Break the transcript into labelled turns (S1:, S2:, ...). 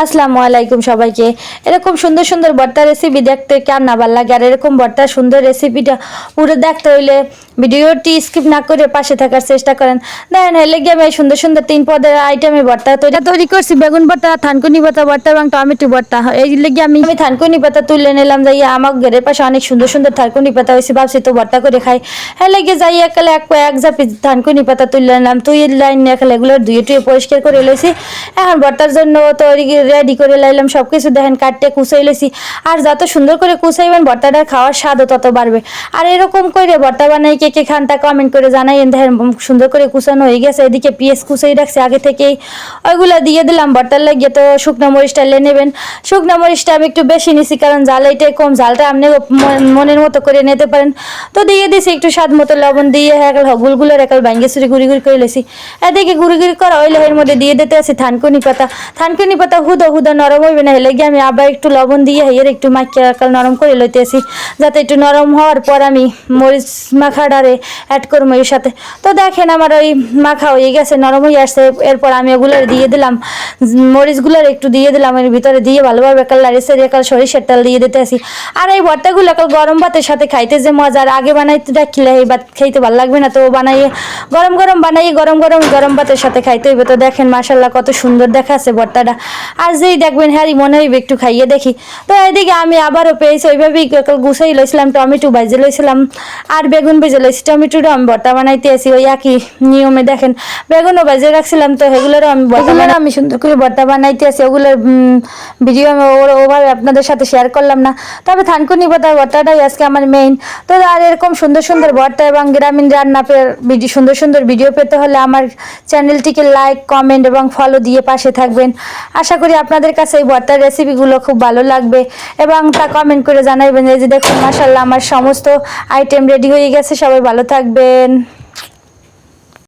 S1: আসসালামু আলাইকুম সবাইকে। এরকম সুন্দর সুন্দর ভর্তা রেসিপি দেখতে কার না ভালো লাগে? আর এরকম ভর্তার সুন্দর রেসিপিটা পুরো দেখতে হইলে ভিডিওটি স্কিপ না করে পাশে থাকার চেষ্টা করেন। দেখেন এলে গিয়ে আমি সুন্দর সুন্দর তিন পদের আইটেমে ভর্তা তৈরি তৈরি করছি। বেগুন ভর্তা, থানকুনি পাতা ভর্তা এবং টমেটো ভর্তা। এই লেগে আমি আমি থানকুনি পাতা তুলে নিলাম যাই আমার ঘরের পাশে অনেক সুন্দর সুন্দর থানকুনি পাতা হয়েছে ভাবছি তো ভর্তা করে খাই। হ্যাঁ লেগে যাই একালে এক এক জাপি থানকুনি পাতা তুলে নিলাম। তুই লাইন একালে এগুলো ধুয়ে টুয়ে পরিষ্কার করে লইছি। এখন ভর্তার জন্য তৈরি রেডি করে লাইলাম সব কিছু দেখেন কাটতে কুচাই লইছি আর যত সুন্দর করে কুচাইবেন, ভর্তাটা খাওয়ার স্বাদও তত বাড়বে। আর এরকম করে ভর্তা বানাই, কে কে খান তা কমেন্ট করে জানাইন দেখেন সুন্দর করে কুচানো হয়ে গেছে। এদিকে পিএস কুচাই রাখছে আগে থেকেই। ওইগুলো দিয়ে দিলাম, ভর্তার লাগিয়ে তো শুকনো মরিচটা লে নেবেন। শুকনো মরিচটা আমি একটু বেশি নিছি, কারণ জাল এটাই কম। জালটা আপনি মনের মতো করে নিতে পারেন। তো দিয়ে দিছি একটু স্বাদ মতো লবণ দিয়ে একাল গুলগুলোর একাল ভাঙ্গে সুরি গুড়ি গুড়ি করে লেছি। এদিকে গুড়ি গুড়ি করা ওই এর মধ্যে দিয়ে দিতে আছে থানকুনি পাতা। থানকুনি পাতা হুদো হুদো নরম হইবে না, হেলে গিয়ে আমি আবার একটু লবণ দিয়ে হেয়ের একটু মাখিয়ে একাল নরম করে লইতেছি, যাতে একটু নরম হওয়ার পর আমি মরিচ মাখাটারে অ্যাড করব এর সাথে। তো দেখেন আমার ওই মাখা হয়ে গেছে, নরম হয়ে আসছে, এরপর আমি ওগুলো দিয়ে দিলাম, মরিচগুলোর একটু দিয়ে দিলাম, এর ভিতরে দিয়ে ভালোভাবে একাল লাড়িয়ে একাল সরিষার তেল দিয়ে দিতে আসি আর এই ভর্তাগুলো একাল গরম ভাতের সাথে খাইতে যে মজা, আর আগে বানাইতে রাখলে এই ভাত খাইতে ভালো লাগবে না, তো বানাইয়ে গরম গরম বানাইয়ে গরম গরম গরম ভাতের সাথে খাইতে হইবে। তো দেখেন মাসাল্লাহ কত সুন্দর দেখা দেখাচ্ছে ভর্তাটা। আর যেই দেখবেন হ্যারি মনে হইবে একটু খাইয়ে দেখি। তো এদিকে আমি আবারও পেয়েছি ওইভাবেই গুছাই লইছিলাম টমেটো ভাজে লইছিলাম আর বেগুন ভেজে লইছি। টমেটোটা আমি ভর্তা বানাইতে আসি ওই একই নিয়মে দেখেন। বেগুনও ভাজে রাখছিলাম তো সেগুলোরও আমি ভর্তা আমি সুন্দর করে ভর্তা বানাইতে আসি ওগুলোর ভিডিও আমি ওভাবে আপনাদের সাথে শেয়ার করলাম না। তবে থানকুনি পাতার ভর্তাটাই আজকে আমার মেইন তো আর এরকম সুন্দর সুন্দর ভর্তা এবং গ্রামীণ রান্না ভিডিও সুন্দর সুন্দর ভিডিও পেতে হলে আমার চ্যানেলটিকে লাইক কমেন্ট এবং ফলো দিয়ে পাশে থাকবেন। আশা করি আপনাদের কাছে এই ভর্তার রেসিপিগুলো খুব ভালো লাগবে এবং তা কমেন্ট করে জানাইবেন। এই যে দেখুন মাসাল্লাহ আমার সমস্ত আইটেম রেডি হয়ে গেছে, সবাই ভালো থাকবেন।